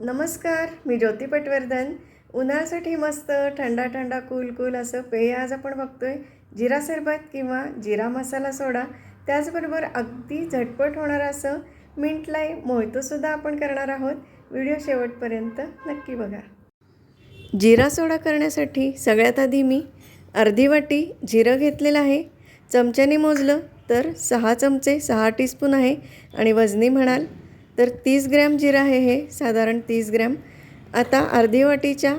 नमस्कार मी ज्योती पटवर्धन. उन्हाळ्यासाठी मस्त थंडा थंडा कूल कूल असं पेय आज आपण बघतोय. जिरा सरबत किंवा जिरा मसाला सोडा. त्याचबरोबर अगदी झटपट होणारं असं मिंट लाई मोहितोसुद्धा आपण करणार आहोत. व्हिडिओ शेवटपर्यंत नक्की बघा. जिरा सोडा करण्यासाठी सगळ्यात आधी मी अर्धी वाटी जिरं घेतलेलं आहे. चमच्याने मोजलं तर सहा चमचे सहा टीस्पून आहे. आणि वजनी म्हणाल तर तीस ग्रॅम जिरं आहे हे साधारण तीस ग्रॅम. आता अर्धी वाटीच्या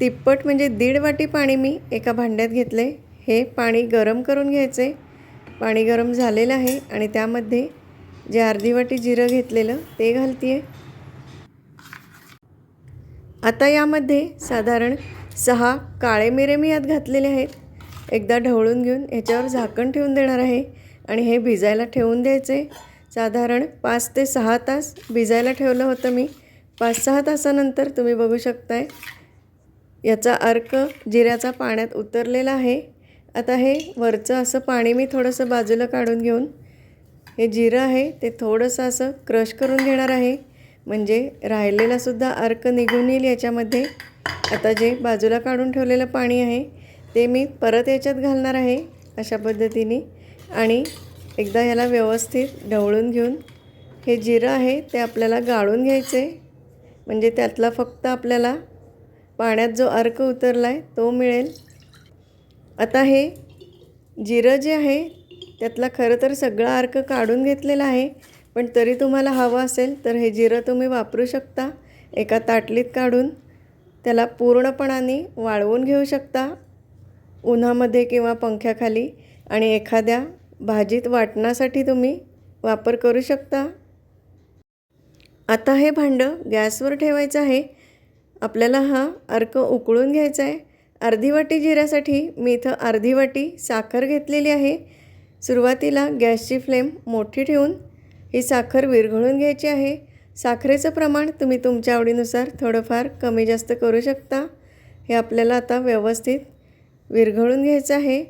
तिप्पट म्हणजे दीड वाटी पाणी मी एका भांड्यात घेतले. हे पाणी गरम करून घ्यायचे. पाणी गरम झालेलं आहे आणि त्यामध्ये जे अर्धी वाटी जिरं घेतलेलं ते घालते आहे आता यामध्ये साधारण सहा काळे मिरे मी यात घातलेले आहेत. एकदा ढवळून घेऊन ह्याच्यावर झाकण ठेवून देणार आहे आणि हे भिजायला ठेवून द्यायचे. साधारण पाच ते सहा तास भिजायला ठेवलं होतं मी. पाच सहा तासानंतर तुम्ही बघू शकताय. याचा अर्क जिऱ्याचा पाण्यात उतरलेला आहे. आता हे वरचं असं पाणी मी थोडंसं बाजूला काढून घेऊन हे जिरं आहे ते थोडंसं असं क्रश करून घेणार आहे. म्हणजे राहिलेलासुद्धा अर्क निघून येईल याच्यामध्ये. आता जे बाजूला काढून ठेवलेलं पाणी आहे ते मी परत याच्यात घालणार आहे अशा पद्धतीने. आणि एकदा ह्याला व्यवस्थित ढवळून घेऊन हे जिरं आहे ते आपल्याला गाळून घ्यायचे म्हणजे त्यातला फक्त आपल्याला पाण्यात जो अर्क उतरला आहे तो मिळेल. आता हे जिरं जे आहे त्यातला खरं तर सगळा अर्क काढून घेतलेला आहे. पण तरी तुम्हाला हवं असेल तर हे जिरं तुम्ही वापरू शकता. एका ताटलीत काढून त्याला पूर्णपणाने वाळवून घेऊ शकता. उन्हामध्ये किंवा पंख्याखाली आणि एखाद्या भाजीत वाटणासाठी तुम्ही वापर करू शकता. आता हे भांडं गॅसवर ठेवायचं आहे. आपल्याला हा अर्क उकळून घ्यायचा आहे. अर्धी वाटी जिऱ्यासाठी मी इथं अर्धी वाटी साखर घेतलेली आहे. सुरुवातीला गॅसची फ्लेम मोठी ठेवून ही साखर विरघळून घ्यायची आहे. साखरेचं प्रमाण तुम्ही तुमच्या आवडीनुसार थोडंफार कमी जास्त करू शकता. हे आपल्याला आता व्यवस्थित विरघळून घ्यायचं आहे.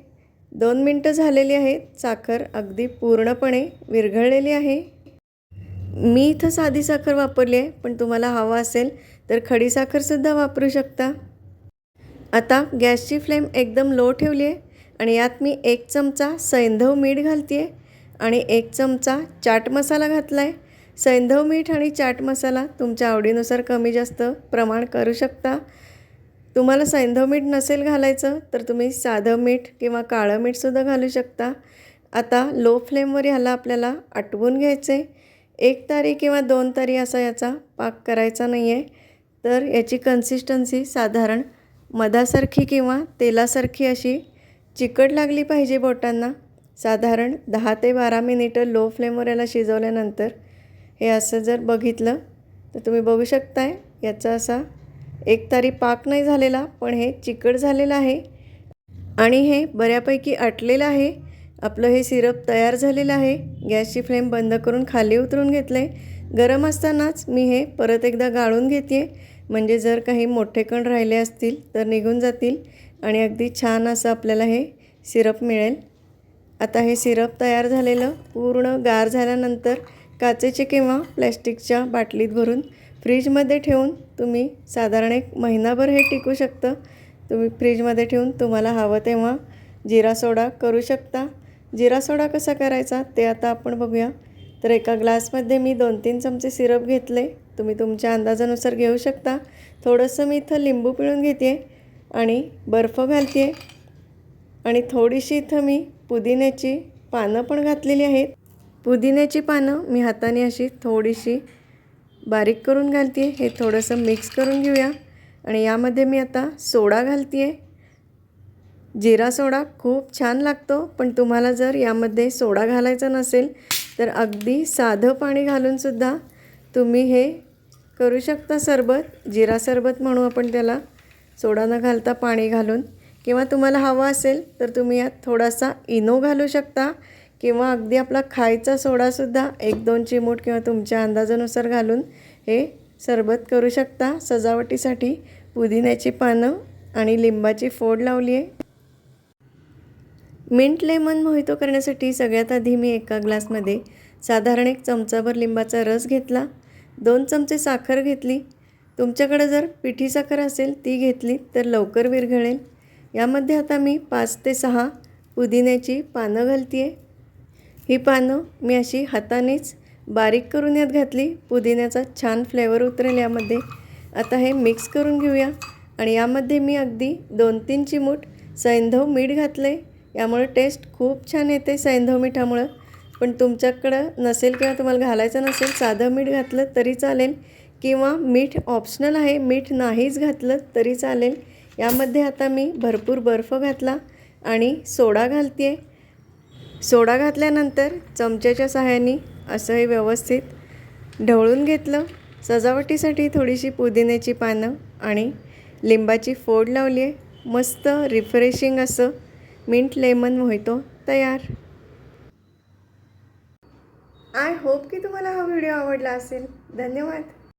दोन मिनटं झालेली आहेत साखर अगदी पूर्णपणे विरघळलेली आहे. मी इथं साधी साखर वापरली आहे पण तुम्हाला हवा असेल तर खडी साखरसुद्धा वापरू शकता. आता गॅसची फ्लेम एकदम लो ठेवली आहे आणि यात मी एक चमचा सैंधव मीठ घालते आहे आणि एक चमचा चाट मसाला घातला आहे सैंधव मीठ आणि चाट मसाला तुमच्या आवडीनुसार कमी जास्त प्रमाण करू शकता. तुम्हाला सैंधव मीठ नसेल घालायचं तर तुम्ही साधं मीठ किंवा काळं मीठसुद्धा घालू शकता. आता लो फ्लेमवर ह्याला आपल्याला आटवून घ्यायचं. आहे एक तारी किंवा दोन तारी असा याचा पाक करायचा नाही आहे तर याची कन्सिस्टन्सी साधारण मधासारखी किंवा तेलासारखी अशी चिकट लागली पाहिजे बोटांना. साधारण दहा ते बारा मिनिटं लो फ्लेमवर याला शिजवल्यानंतर हे असं जर बघितलं तर तुम्ही बघू शकताय याचा असा एक तारी पाक नाही झालेला पण हे चिकट झालेलं आहे. आणि हे बऱ्यापैकी आटलेलं आहे. आपलं हे सिरप तयार झालेलं आहे. गॅसची फ्लेम बंद करून खाली उतरून घेतलं आहे गरम असतानाच मी हे परत एकदा गाळून घेते म्हणजे जर काही मोठे कण राहिले असतील तर निघून जातील. आणि अगदी छान असं आपल्याला हे सिरप मिळेल. आता हे सिरप तयार झालेलं पूर्ण गार झाल्यानंतर काचेचे किंवा प्लॅस्टिकच्या बाटलीत भरून फ्रीजमध्ये ठेवून तुम्ही साधारण एक महिनाभर हे टिकू शकतं. तुम्ही फ्रीजमध्ये ठेवून तुम्हाला हवं तेव्हा जिरा सोडा करू शकता. जिरा सोडा कसा करायचा ते आता आपण बघूया. तर एका ग्लासमध्ये मी दोन तीन चमचे सिरप घेतले. तुम्ही तुमच्या अंदाजानुसार घेऊ शकता. थोडंसं मी इथं लिंबू पिळून घेते आणि बर्फ घालते आणि थोडीशी इथं मी पुदिन्याची पानं पण घातलेली आहेत. पुदिन्याची पानं मी हाताने अशी थोडीशी बारीक करून घालते हे थोडंसं मिक्स करून घेऊया. आणि यामध्ये मी आता सोडा घालते आहे जिरा सोडा खूप छान लागतो पण तुम्हाला जर यामध्ये सोडा घालायचा नसेल तर अगदी साधं पाणी घालूनसुद्धा तुम्ही हे करू शकता सरबत. जिरा सरबत म्हणू आपण त्याला. सोडा न घालता पाणी घालून. किंवा तुम्हाला हवं असेल तर तुम्ही यात थोडासा इनो घालू शकता. किंवा अगदी आपला खायचा सोडासुद्धा एक दोन चिमूट किंवा तुमच्या अंदाजानुसार घालून हे सरबत करू शकता. सजावटीसाठी पुदिन्याची पानं आणि लिंबाची फोड लावली आहे. मिंट लेमन मोहितो करण्यासाठी सगळ्यात आधी मी एका ग्लासमध्ये साधारण एक चमचाभर लिंबाचा रस घेतला. दोन चमचे साखर घेतली. तुमच्याकडं जर पिठी साखर असेल ती घेतली तर लवकर विरघळेल. यामध्ये आता मी पाच ते सहा पुदिन्याची पानं घालते आहे ही पानं मी अशी हातानेच बारीक करून यात घातली. पुदिन्याचा छान फ्लेवर उतरेल यामध्ये. आता हे मिक्स करून घेऊया. आणि यामध्ये मी अगदी दोन तीन चिमूट सैंधव मीठ घातलं आहे यामुळे टेस्ट खूप छान येते सैंधव मिठामुळं. पण तुमच्याकडं नसेल किंवा तुम्हाला घालायचं नसेल साधं मीठ घातलं तरी चालेल. किंवा मीठ ऑप्शनल आहे मीठ नाहीच घातलं तरी चालेल. यामध्ये आता मी भरपूर बर्फ घातला आणि सोडा घालते आहे सोडा घातल्यानंतर चमच्याच्या सहाय्याने असं हे व्यवस्थित ढवळून घेतलं. सजावटीसाठी थोडीशी पुदिन्याची पानं आणि लिंबाची फोड लावली आहे. मस्त रिफ्रेशिंग असं मिंट लेमन मोहितो तयार. आय होप की तुम्हाला हा व्हिडिओ आवडला असेल. धन्यवाद.